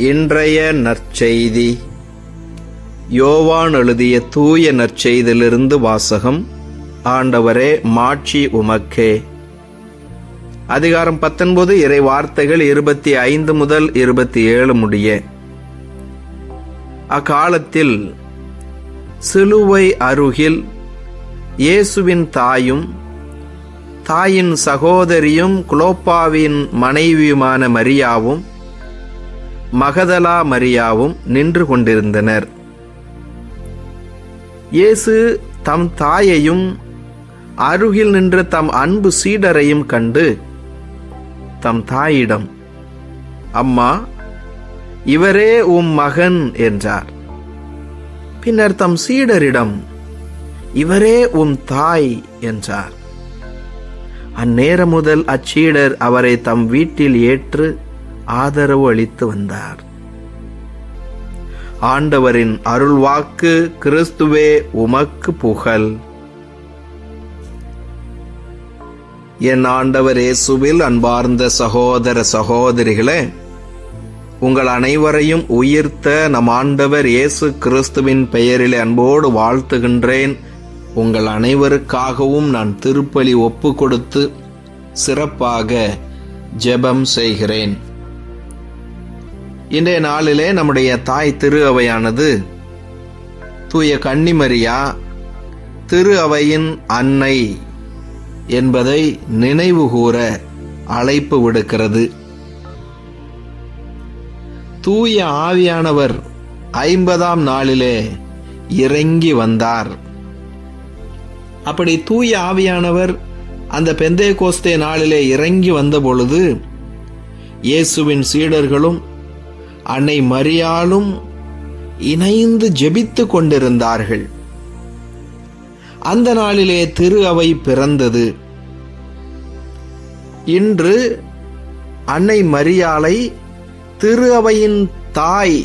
இன்றைய நற்செய்தி. யோவான் எழுதிய தூய நற்செய்தியிலிருந்து வாசகம் ஆண்டவரே மாட்சி உமக்கே. அதிகாரம் பத்தொன்பது இறை வார்த்தைகள் இருபத்தி ஐந்து முதல் இருபத்தி ஏழு முடிய. அக்காலத்தில் சிலுவை அருகில் இயேசுவின் தாயும் தாயின் சகோதரியும் குலோப்பாவின் மனைவியுமான மரியாவும் மகதலா மரியாவும் நின்று கொண்டிருந்தனர். இயேசு தம் தாயையும் அருகில் நின்ற தம் அன்பு சீடரையும் கண்டு தம் தாயிடம் அம்மா இவரே உம் மகன் என்றார். பின்னர் தம் சீடரிடம் இவரே உம் தாய் என்றார். அந்நேரம் முதல் அச்சீடர் அவரை தம் வீட்டில் ஏற்று ஆதரவு அளித்து வந்தார். ஆண்டவரின் அருள்வாக்கு கிறிஸ்துவே உமக்கு புகழ். என் ஆண்டவர் இயேசுவில் அன்பார்ந்த சகோதர சகோதரிகளே உங்கள் அனைவரையும் உயிர்த்த நம் ஆண்டவர் இயேசு கிறிஸ்துவின் பெயரில் அன்போடு வாழ்த்துகின்றேன். உங்கள் அனைவருக்காகவும் நான் திருப்பலி ஒப்பு கொடுத்து சிறப்பாக ஜெபம் செய்கிறேன். இன்றைய நாளிலே நம்முடைய தாய் திரு அவையானது தூய கன்னிமரியா திரு அவையின் அன்னை என்பதை நினைவு கூற அழைப்பு விடுக்கிறது. தூய ஆவியானவர் ஐம்பதாம் நாளிலே இறங்கி வந்தார். அப்படி தூய ஆவியானவர் அந்த பெந்தே கோஸ்தே நாளிலே இறங்கி வந்த பொழுது இயேசுவின் சீடர்களும் அன்னை மரியாலும் இணைந்து ஜெபித்து கொண்டிருந்தார்கள். அந்த நாளிலே திரு அவை பிறந்தது. இன்று அன்னை மரியாலை திரு அவையின் தாய்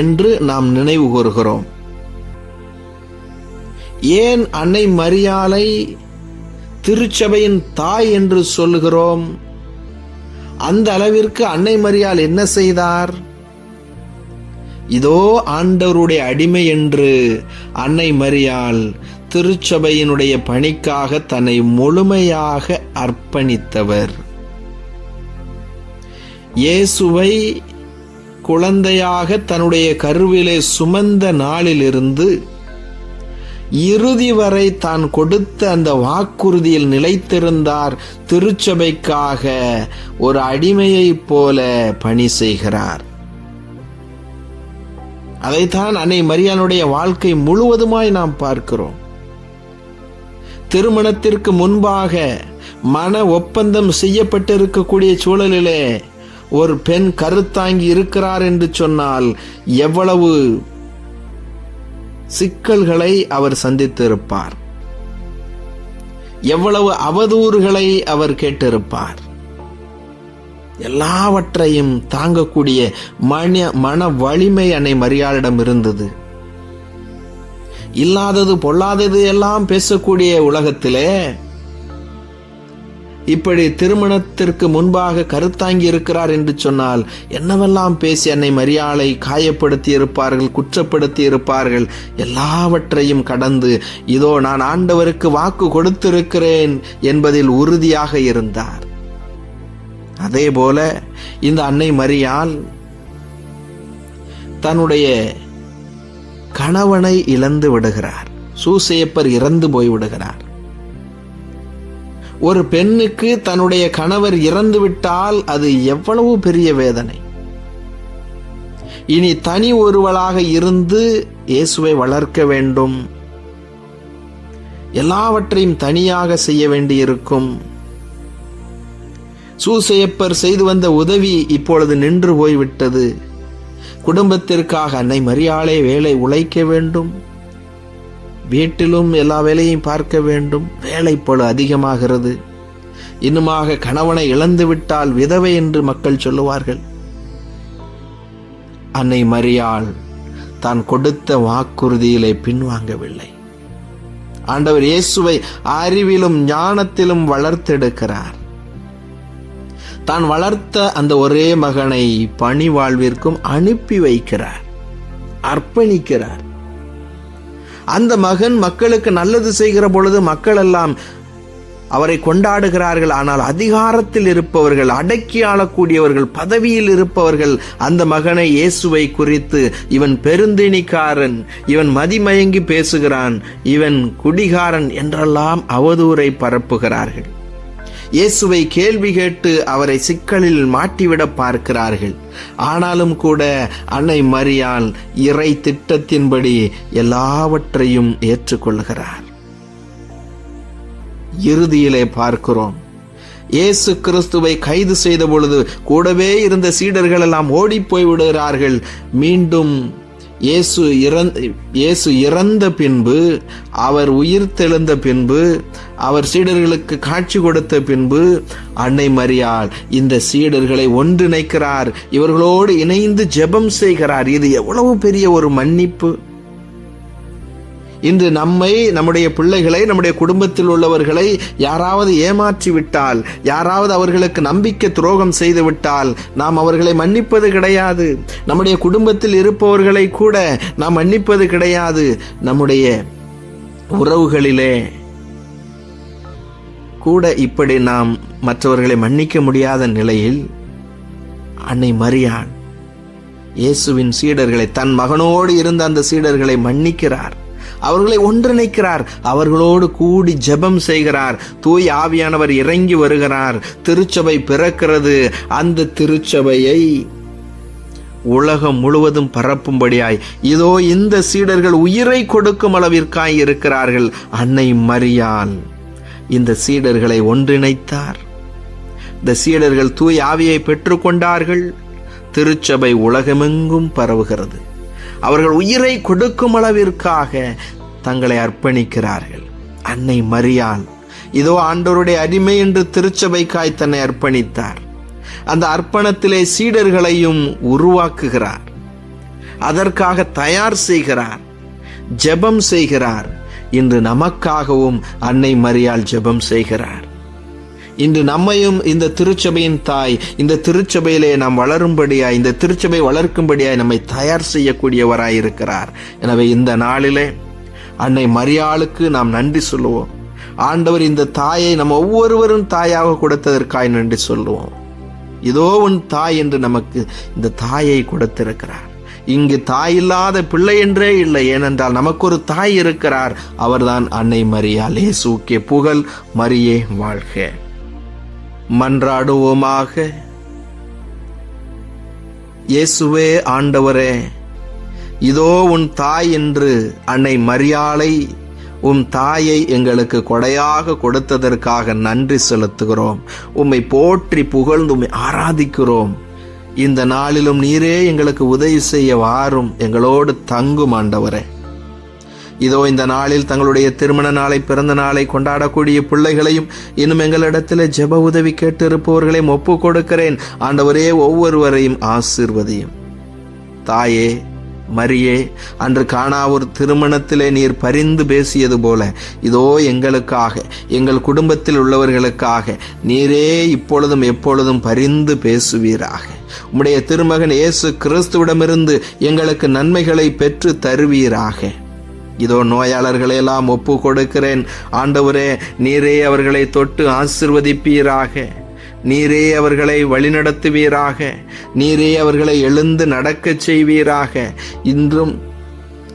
என்று நாம் நினைவு கூறுகிறோம். ஏன் அன்னை மரியாலை திருச்சபையின் தாய் என்று சொல்லுகிறோம்? அந்த அளவிற்கு அன்னை மரியால் என்ன செய்தார்? இதோ ஆண்டவருடைய அடிமை என்று அன்னை மரியாள் திருச்சபையினுடைய பணிக்காக தன்னை முழுமையாக அர்ப்பணித்தவர். இயேசுவை குழந்தையாக தன்னுடைய கருவிலே சுமந்த நாளிலிருந்து இறுதி வரை தான் கொடுத்த அந்த வாக்குறுதியில் நிலைத்திருந்தார் திருச்சபைக்காக ஒரு அடிமையைப் போல பணி செய்கிறார். அதைத்தான் அன்னை மரியானுடைய வாழ்க்கை முழுவதுமாய் நாம் பார்க்கிறோம். திருமணத்திற்கு முன்பாக மன ஒப்பந்தம் செய்யப்பட்டிருக்கக்கூடிய சூழலிலே ஒரு பெண் கருத்தாங்கி இருக்கிறார் என்று சொன்னால் எவ்வளவு சிக்கல்களை அவர் சந்தித்திருப்பார். எவ்வளவு அவதூறுகளை அவர் கேட்டிருப்பார். எல்லாவற்றையும் தாங்கக்கூடிய மன மன வலிமை அன்னை மரியாளிடம் இருந்தது. இல்லாதது பொல்லாதது எல்லாம் பேசக்கூடிய உலகத்திலே இப்படி திருமணத்திற்கு முன்பாக கருத்தாங்கி இருக்கிறார் என்று சொன்னால் என்னவெல்லாம் பேசி அன்னை மரியாளை காயப்படுத்தி இருப்பார்கள் குற்றப்படுத்தி இருப்பார்கள் எல்லாவற்றையும் கடந்து இதோ நான் ஆண்டவருக்கு வாக்கு கொடுத்திருக்கிறேன் என்பதில் உறுதியாக இருந்தார். அதே போல இந்த அன்னை மரியால் தன்னுடைய கணவனை இழந்து விடுகிறார். சூசையப்பர் இறந்து போய் விடுகிறார். ஒரு பெண்ணுக்கு தன்னுடைய கணவர் இறந்து விட்டால் அது எவ்வளவு பெரிய வேதனை. இனி தனி ஒருவளாக இருந்து இயேசுவை வளர்க்க வேண்டும். எல்லாவற்றையும் தனியாக செய்ய வேண்டியிருக்கும். சூசையப்பர் செய்து வந்த உதவி இப்பொழுது நின்று போய்விட்டது. குடும்பத்திற்காக அன்னை மரியாளே வேலை உழைக்க வேண்டும். வீட்டிலும் எல்லா வேலையும் பார்க்க வேண்டும். வேலை பழு அதிகமாகிறது. இன்னுமாக கணவனை இழந்து விட்டால் விதவை என்று மக்கள் சொல்லுவார்கள். அன்னை மரியாள் தான் கொடுத்த வாக்குறுதியிலே பின்வாங்கவில்லை. ஆண்டவர் இயேசுவை அறிவிலும் ஞானத்திலும் வளர்த்தெடுக்கிறார். தான் வளர்த்த அந்த ஒரே மகனை பணி வாழ்விற்கும் அனுப்பி வைக்கிறார் அர்ப்பணிக்கிறார். அந்த மகன் மக்களுக்கு நல்லது செய்கிற பொழுது மக்கள் எல்லாம் அவரை கொண்டாடுகிறார்கள். ஆனால் அதிகாரத்தில் இருப்பவர்கள் அடக்கி ஆளக்கூடியவர்கள் பதவியில் இருப்பவர்கள் அந்த மகனை இயேசுவை குறித்து இவன் பெருந்திணிக்காரன் இவன் மதிமயங்கி பேசுகிறான் இவன் குடிகாரன் என்றெல்லாம் அவதூரை பரப்புகிறார்கள். இயேசுவை கேள்வி கேட்டு அவரை சிக்கலில் மாட்டிவிட பார்க்கிறார்கள். ஆனாலும் கூட அன்னை மரியால் இறை திட்டத்தின்படி எல்லாவற்றையும் ஏற்றுக்கொள்கிறார். இறுதியிலே பார்க்கிறோம். இயேசு கிறிஸ்துவை கைது செய்த பொழுது கூடவே இருந்த சீடர்கள் எல்லாம் ஓடி போய் விடுகிறார்கள். மீண்டும் இயேசு இறந் இயேசு இறந்த பின்பு அவர் உயிர் தெழுந்த பின்பு அவர் சீடர்களுக்கு காட்சி கொடுத்த பின்பு அன்னை மரியாள் இந்த சீடர்களை ஒன்றிணைக்கிறார். இவர்களோடு இணைந்து ஜெபம் செய்கிறார். இது எவ்வளவு பெரிய ஒரு மன்னிப்பு. இன்று நம்மை நம்முடைய பிள்ளைகளை நம்முடைய குடும்பத்தில் உள்ளவர்களை யாராவது ஏமாற்றி விட்டால் யாராவது அவர்களுக்கு நம்பிக்கை துரோகம் செய்து விட்டால் நாம் அவர்களை மன்னிப்பது கிடையாது. நம்முடைய குடும்பத்தில் இருப்பவர்களை கூட நாம் மன்னிப்பது கிடையாது. நம்முடைய உறவுகளிலே கூட இப்படி நாம் மற்றவர்களை மன்னிக்க முடியாத நிலையில் அன்னை மரியான் இயேசுவின் சீடர்களை தன் மகனோடு இருந்த அந்த சீடர்களை மன்னிக்கிறார். அவர்களை ஒன்றிணைக்கிறார். அவர்களோடு கூடி ஜெபம் செய்கிறார். தூய் ஆவியானவர் இறங்கி வருகிறார். திருச்சபை பிறக்கிறது. அந்த திருச்சபையை உலகம் முழுவதும் பரப்பும்படியாய். இதோ இந்த சீடர்கள் உயிரை கொடுக்கும் அளவிற்காய் இருக்கிறார்கள். அன்னை மரியால் இந்த சீடர்களை ஒன்றிணைத்தார். இந்த சீடர்கள் தூய் ஆவியை பெற்றுக்கொண்டார்கள். திருச்சபை உலகமெங்கும் பரவுகிறது. அவர்கள் உயிரை கொடுக்கும் அளவிற்காக தங்களை அர்ப்பணிக்கிறார்கள். அன்னை மரியாள் இதோ ஆண்டவருடைய அடிமை என்று திருச்சபைக்காய் தன்னை அர்ப்பணித்தார். அந்த அர்ப்பணத்திலே சீடர்களையும் உருவாக்குகிறார். அதற்காக தயார் செய்கிறார். ஜெபம் செய்கிறார். இன்று நமக்காகவும் அன்னை மரியாள் ஜெபம் செய்கிறார். இன்று நம்மையும் இந்த திருச்சபையின் தாய் இந்த திருச்சபையிலே நாம் வளரும்படியாய் இந்த திருச்சபை வளர்க்கும்படியாய் நம்மை தயார் செய்யக்கூடியவராய் இருக்கிறார். எனவே இந்த நாளிலே அன்னை மரியாளுக்கு நாம் நன்றி சொல்லுவோம். ஆண்டவர் இந்த தாயை நம்ம ஒவ்வொருவரும் தாயாக கொடுத்ததற்காய் நன்றி சொல்லுவோம். இதோ உன் தாய் என்று நமக்கு இந்த தாயை கொடுத்திருக்கிறார். இங்கு தாய் இல்லாத பிள்ளை என்றே இல்லை ஏனென்றால் நமக்கு ஒரு தாய் இருக்கிறார். அவர்தான் அன்னை மரியாள். இயேசுக்கே புகழ் மரியே வாழ்க. மன்றாடுவோமாக. இயேசுவே ஆண்டவரே இதோ உன் தாய் என்று அன்னை மரியாளை உம் தாயை எங்களுக்கு கொடையாக கொடுத்ததற்காக நன்றி செலுத்துகிறோம். உம்மை போற்றி புகழ்ந்து உம்மை ஆராதிக்கிறோம். இந்த நாளிலும் நீரே எங்களுக்கு உதவி செய்ய வாரும். எங்களோடு தங்கும் ஆண்டவரே. இதோ இந்த நாளில் தங்களுடைய திருமண நாளை பிறந்த நாளை கொண்டாடக்கூடிய பிள்ளைகளையும் இன்னும் எங்களிடத்தில் ஜெப உதவி கேட்டிருப்பவர்களையும் ஒப்பு கொடுக்கிறேன் ஆண்டவரே ஒவ்வொருவரையும் ஆசிர்வதியும். தாயே மரியே அன்று காணா ஒரு திருமணத்திலே நீர் பரிந்து பேசியது போல இதோ எங்களுக்காக எங்கள் குடும்பத்தில் உள்ளவர்களுக்காக நீரே இப்பொழுதும் எப்பொழுதும் பரிந்து பேசுவீராக. உம்முடைய திருமகன் இயேசு கிறிஸ்துவிடமிருந்து எங்களுக்கு நன்மைகளை பெற்று தருவீராக. இதோ நோயாளர்களையெல்லாம் ஒப்பு கொடுக்கிறேன் ஆண்டவரே நீரே அவர்களை தொட்டு ஆசிர்வதிப்பீராக. நீரே அவர்களை வழிநடத்துவீராக. நீரே அவர்களை எழுந்து நடக்கச் செய்வீராக. இன்றும்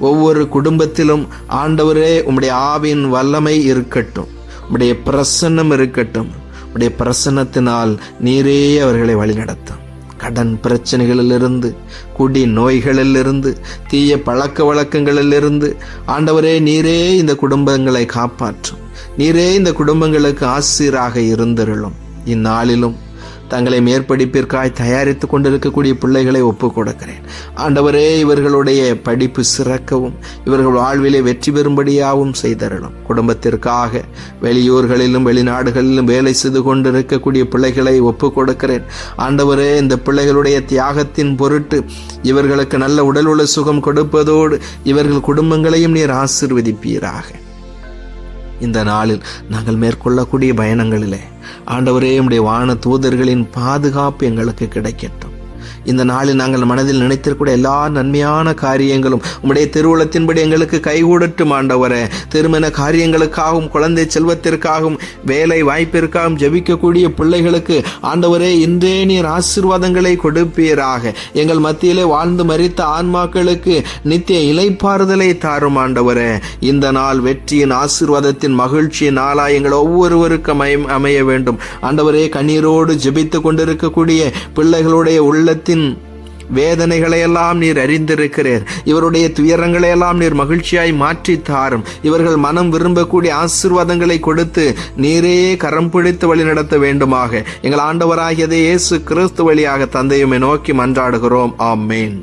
ஒவ்வொரு குடும்பத்திலும் ஆண்டவரே உம்முடைய ஆவின் வல்லமை இருக்கட்டும். உம்முடைய பிரசன்னம் இருக்கட்டும். உம்முடைய பிரசன்னத்தினால் நீரே அவர்களை வழிநடத்தும். கடன் பிரச்சனைகளிலிருந்து குடி நோய்களிலிருந்து தீய பழக்க வழக்கங்களிலிருந்து ஆண்டவரே நீரே இந்த குடும்பங்களை காப்பாற்றும். நீரே இந்த குடும்பங்களுக்கு ஆசிராக இருந்திருளும். இந்நாளிலும் தங்களை மேற்படிப்பிற்காய் தயாரித்து கொண்டிருக்கக்கூடிய பிள்ளைகளை ஒப்புக் கொடுக்கிறேன் ஆண்டவரே இவர்களுடைய படிப்பு சிறக்கவும் இவர்கள் வாழ்விலே வெற்றி பெறும்படியாகவும் செய்தரணும் குடும்பத்திற்காக வெளியூர்களிலும் வெளிநாடுகளிலும் வேலை செய்து கொண்டிருக்கக்கூடிய பிள்ளைகளை ஒப்புக் கொடுக்கிறேன் ஆண்டவரே இந்த பிள்ளைகளுடைய தியாகத்தின் பொருட்டு இவர்களுக்கு நல்ல உடல் உள்ள சுகம் கொடுப்பதோடு இவர்கள் குடும்பங்களையும் நீர் ஆசிர்வதிப்பீராக. இந்த நாளில் நாங்கள் மேற்கொள்ளக்கூடிய பயணங்களிலே ஆண்டவரே உடைய வான தூதர்களின் பாதுகாப்பு எங்களுக்கு கிடைக்கட்டும். இந்த நாளில் நாங்கள் மனதில் நினைத்திருக்கூடிய எல்லா நன்மையான காரியங்களும் உம்முடைய திருவுளத்தின்படி எங்களுக்கு கைகூடட்டும் ஆண்டவரே. திருமண காரியங்களுக்காகவும் குழந்தை செல்வத்திற்காகவும் வேலை வாய்ப்பிற்காகவும் ஜெபிக்கக்கூடிய பிள்ளைகளுக்கு ஆண்டவரே இன்றே நீர் ஆசீர்வாதங்களை கொடுப்பீராக. எங்கள் மத்தியிலே வாழ்ந்து மறித்த ஆன்மாக்களுக்கு நித்திய இலைப்பாறுதலை தாரும் ஆண்டவரே. இந்த நாள் வெற்றியின் ஆசீர்வாதத்தின் மகிழ்ச்சியின் நாளா எங்கள் ஒவ்வொருவருக்கும் அமைய- வேண்டும். ஆண்டவரே கண்ணீரோடு ஜெபித்து கொண்டிருக்கக்கூடிய பிள்ளைகளுடைய உள்ளத்தின் வேதனைகளை எல்லாம் நீர் அறிந்திருக்கிறீர். இவருடைய துயரங்களை எல்லாம் நீர் மகிழ்ச்சியாய் மாற்றி தாரும். இவர்கள் மனம் விரும்பக்கூடிய ஆசிர்வாதங்களை கொடுத்து நீரே கரம் பிடித்து வழி நடத்த வேண்டுமாக. எங்கள் ஆண்டவராகியதே இயேசு கிறிஸ்து வழியாக தந்தையுமே நோக்கி மன்றாடுகிறோம். ஆமேன்.